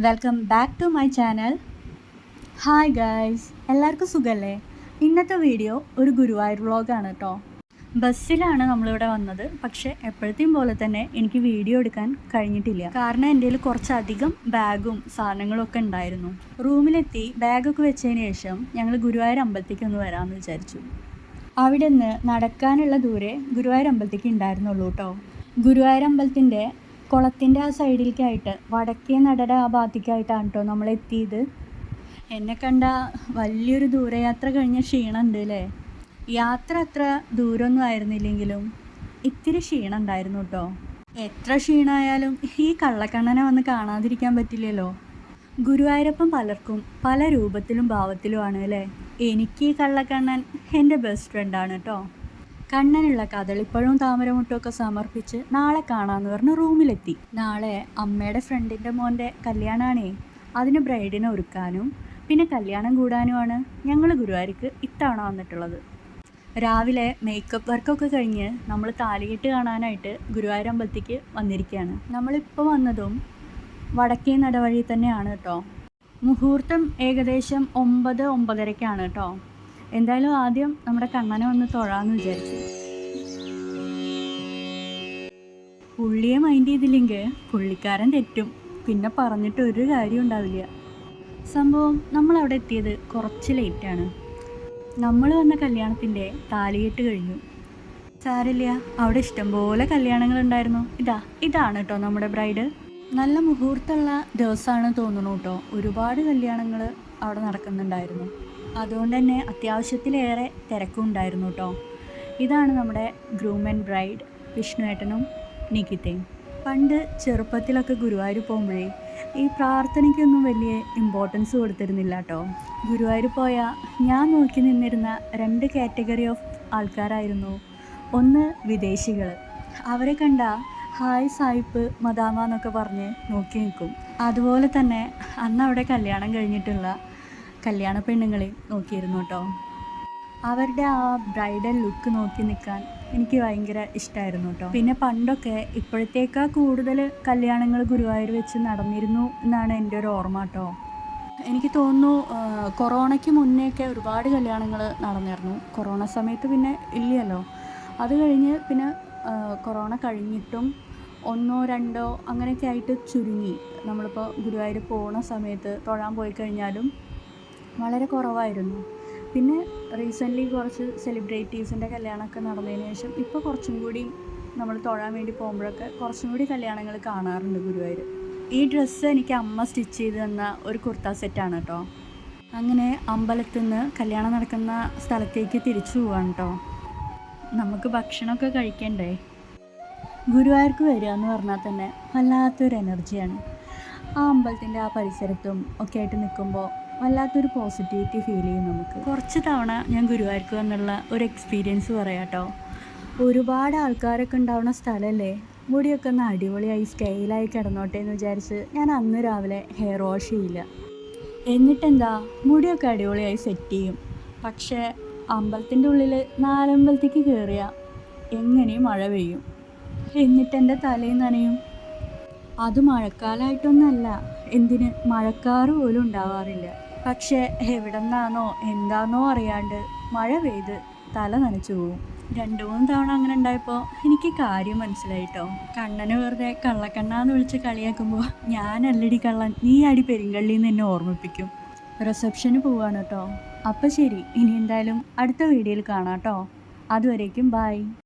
Welcome back to my channel hi guys എല്ലാവർക്കും സുഖമല്ലേ ഇന്നത്തെ വീഡിയോ ഒരു ഗുരുവായൂർ വ്ളോഗാണ് കേട്ടോ ബസ്സിലാണ് നമ്മളിവിടെ വന്നത്. പക്ഷേ എപ്പോഴത്തെയും പോലെ തന്നെ എനിക്ക് വീഡിയോ എടുക്കാൻ കഴിഞ്ഞിട്ടില്ല. കാരണം എന്റെ കയ്യിൽ കുറച്ചധികം ബാഗും സാധനങ്ങളും ഒക്കെ ഉണ്ടായിരുന്നു. റൂമിലെത്തി ബാഗൊക്കെ വെച്ചതിന് ശേഷം ഞങ്ങൾ ഗുരുവായൂർ അമ്പലത്തേക്ക് ഒന്ന് വരാമെന്ന് വിചാരിച്ചു. അവിടെ നിന്ന് നടക്കാനുള്ള ദൂരെ ഗുരുവായൂർ അമ്പലത്തേക്ക് ഉണ്ടായിരുന്നുള്ളൂ കേട്ടോ ഗുരുവായൂർ അമ്പലത്തിന്റെ കുളത്തിന്റെ ആ സൈഡിലേക്കായിട്ട് വടക്കേ നടയുടെ ആ ഭാഗത്തേക്കായിട്ടാണ് കേട്ടോ നമ്മൾ എത്തിയത്. എന്നെ കണ്ട വലിയൊരു ദൂരയാത്ര കഴിഞ്ഞ ക്ഷീണമുണ്ട് അല്ലേ? യാത്ര അത്ര ദൂരമൊന്നും ആയിരുന്നില്ലെങ്കിലും ഇത്തിരി ക്ഷീണം ഉണ്ടായിരുന്നു കേട്ടോ എത്ര ക്ഷീണമായാലും ഈ കള്ളക്കണ്ണനെ വന്ന് കാണാതിരിക്കാൻ പറ്റില്ലല്ലോ. ഗുരുവായൂരപ്പൻ പലർക്കും പല രൂപത്തിലും ഭാവത്തിലുമാണ് അല്ലേ? എനിക്ക് ഈ കള്ളക്കണ്ണൻ എന്റെ ബെസ്റ്റ് ഫ്രണ്ടാണ് കേട്ടോ കണ്ണനുള്ള കദളിപ്പഴവും താമരമുട്ടും ഒക്കെ സമർപ്പിച്ച് നാളെ കാണാമെന്ന് പറഞ്ഞ് റൂമിലെത്തി. നാളെ അമ്മയുടെ ഫ്രണ്ടിന്റെ മോന്റെ കല്യാണമാണേ അതിന് ബ്രൈഡിനെ ഒരുക്കാനും പിന്നെ കല്യാണം കൂടാനുമാണ് ഞങ്ങൾ ഗുരുവായൂർക്ക് ഇത്തവണ വന്നിട്ടുള്ളത്. രാവിലെ മേക്കപ്പ് വർക്കൊക്കെ കഴിഞ്ഞ് നമ്മൾ താലികെട്ട് കാണാനായിട്ട് ഗുരുവായൂർ അമ്പലത്തേക്ക് വന്നിരിക്കുകയാണ് നമ്മളിപ്പോൾ വന്നതും വടക്കേ നടവഴി തന്നെയാണ് കേട്ടോ. മുഹൂർത്തം ഏകദേശം ഒമ്പത് ഒമ്പതരയ്ക്കാണ് കേട്ടോ. എന്തായാലും ആദ്യം നമ്മുടെ കണ്ണനെ ഒന്ന് തൊഴാന്ന് വിചാരിച്ചു. പുള്ളിയെ മൈൻഡ് ചെയ്തില്ലെങ്കിൽ പുള്ളിക്കാരൻ തെറ്റും. പിന്നെ പറഞ്ഞിട്ട് ഒരു കാര്യം ഉണ്ടാവില്ല. സംഭവം നമ്മൾ അവിടെ എത്തിയത് കുറച്ച് ലേറ്റാണ് നമ്മൾ വന്ന കല്യാണത്തിന്റെ താലികെട്ട് കഴിഞ്ഞു. സാരില്ല അവിടെ ഇഷ്ടംപോലെ കല്യാണങ്ങൾ ഉണ്ടായിരുന്നു. ഇതാ ഇതാണ് കേട്ടോ നമ്മുടെ ബ്രൈഡ്. നല്ല മുഹൂർത്തമുള്ള ദിവസമാണ് തോന്നുന്നു കേട്ടോ ഒരുപാട് കല്യാണങ്ങൾ അവിടെ നടക്കുന്നുണ്ടായിരുന്നു. അതുകൊണ്ട് തന്നെ അത്യാവശ്യത്തിലേറെ തിരക്കും ഉണ്ടായിരുന്നു കേട്ടോ. ഇതാണ് നമ്മുടെ ഗ്രൂം ആൻഡ് ബ്രൈഡ് വിഷ്ണുവേട്ടനും നികിതയും. പണ്ട് ചെറുപ്പത്തിലൊക്കെ ഗുരുവായൂർ പോകുമ്പോഴേ ഈ പ്രാർത്ഥനയ്ക്കൊന്നും വലിയ ഇമ്പോർട്ടൻസ് കൊടുത്തിരുന്നില്ല കേട്ടോ. ഗുരുവായൂർ പോയാൽ ഞാൻ നോക്കി നിന്നിരുന്ന രണ്ട് കാറ്റഗറി ഓഫ് ആൾക്കാരായിരുന്നു. ഒന്ന് വിദേശികൾ. അവരെ കണ്ട ഹായ് സായിപ്പ് മദാമ എന്നൊക്കെ പറഞ്ഞ് നോക്കി നിൽക്കും. അതുപോലെ തന്നെ അന്ന് അവിടെ കല്യാണം കഴിഞ്ഞിട്ടുള്ള കല്യാണ പെണ്ണുങ്ങളെ നോക്കിയിരുന്നു കേട്ടോ. അവരുടെ ആ ബ്രൈഡൽ ലുക്ക് നോക്കി നിൽക്കാൻ എനിക്ക് ഭയങ്കര ഇഷ്ടമായിരുന്നു കേട്ടോ. പിന്നെ പണ്ടൊക്കെ ഇപ്പോഴത്തേക്കാ കൂടുതൽ കല്യാണങ്ങൾ ഗുരുവായൂർ വെച്ച് നടന്നിരുന്നു എന്നാണ് എന്റെ ഒരു ഓർമ്മ കേട്ടോ. എനിക്ക് തോന്നുന്നു കൊറോണയ്ക്ക് മുന്നേയൊക്കെ ഒരുപാട് കല്യാണങ്ങൾ നടന്നിരുന്നു. കൊറോണ സമയത്ത് പിന്നെ ഇല്ലല്ലോ. അത് കഴിഞ്ഞ് പിന്നെ കൊറോണ കഴിഞ്ഞിട്ടും ഒന്നോ രണ്ടോ അങ്ങനെയൊക്കെ ആയിട്ട് ചുരുങ്ങി. നമ്മളിപ്പോൾ ഗുരുവായൂർ പോകുന്ന സമയത്ത് തൊഴാൻ പോയി കഴിഞ്ഞാലും വളരെ കുറവായിരുന്നു. പിന്നെ റീസെന്റ്ലി കുറച്ച് സെലിബ്രിറ്റീസിന്റെ കല്യാണമൊക്കെ നടന്നതിന് ശേഷം ഇപ്പോൾ കുറച്ചും കൂടി നമ്മൾ തൊഴാൻ വേണ്ടി പോകുമ്പോഴൊക്കെ കുറച്ചും കൂടി കല്യാണങ്ങൾ കാണാറുണ്ട് ഗുരുവായൂർ ഈ ഡ്രസ്സ് എനിക്ക് അമ്മ സ്റ്റിച്ച് ചെയ്ത് തന്ന ഒരു കുർത്ത സെറ്റാണ് കേട്ടോ അങ്ങനെ അമ്പലത്തിൽ നിന്ന് കല്യാണം നടക്കുന്ന സ്ഥലത്തേക്ക് തിരിച്ചു പോവാണ് കേട്ടോ നമുക്ക് ഭക്ഷണമൊക്കെ കഴിക്കണ്ടേ? ഗുരുവായൂർക്ക് വരിക എന്ന് പറഞ്ഞാൽ തന്നെ വല്ലാത്തൊരു എനർജിയാണ് ആ അമ്പലത്തിന്റെ ആ പരിസരത്തും ഒക്കെ ആയിട്ട് നിൽക്കുമ്പോൾ വല്ലാത്തൊരു പോസിറ്റിവിറ്റി ഫീൽ ചെയ്യും നമുക്ക്. കുറച്ച് തവണ ഞാൻ ഗുരുവായൂർക്ക് വന്നുള്ള ഒരു എക്സ്പീരിയൻസ് പറയാം കേട്ടോ ഒരുപാട് ആൾക്കാരൊക്കെ ഉണ്ടാവുന്ന സ്ഥലമല്ലേ മുടിയൊക്കെ ഒന്ന് അടിപൊളിയായി സ്റ്റൈലായി കിടന്നോട്ടെ എന്ന് വിചാരിച്ച് ഞാൻ അന്ന് രാവിലെ ഹെയർ വാഷ് ചെയ്യില്ല. എന്നിട്ടെന്താ? മുടിയൊക്കെ അടിപൊളിയായി സെറ്റ് ചെയ്യും. പക്ഷേ അമ്പലത്തിന്റെ ഉള്ളിൽ നാലമ്പലത്തേക്ക് കയറിയ എങ്ങനെയും മഴ പെയ്യും? എന്നിട്ടെന്റെ തലയിൽ നനയും. അത് മഴക്കാലമായിട്ടൊന്നല്ല എന്തിന്? മഴക്കാറ് പോലും ഉണ്ടാവാറില്ല. പക്ഷേ എവിടെന്നാണോ എന്താണോ എന്താണെന്നോ അറിയാണ്ട് മഴ പെയ്ത് തല നനച്ചു പോവും. രണ്ടു മൂന്ന് തവണ അങ്ങനെ ഉണ്ടായപ്പോൾ എനിക്ക് കാര്യം മനസ്സിലായിട്ടോ കണ്ണന് വെറുതെ കള്ളക്കണ്ണാന്ന് വിളിച്ച് കളിയാക്കുമ്പോൾ ഞാനല്ലടി കള്ളൻ നീ അടി പെരിങ്കള്ളിന്ന് എന്നെ ഓർമ്മിപ്പിക്കും. റിസപ്ഷന് പോവാണ് കേട്ടോ അപ്പം ശരി ഇനി എന്തായാലും അടുത്ത വീഡിയോയിൽ കാണാം കേട്ടോ അതുവരേക്കും ബൈ.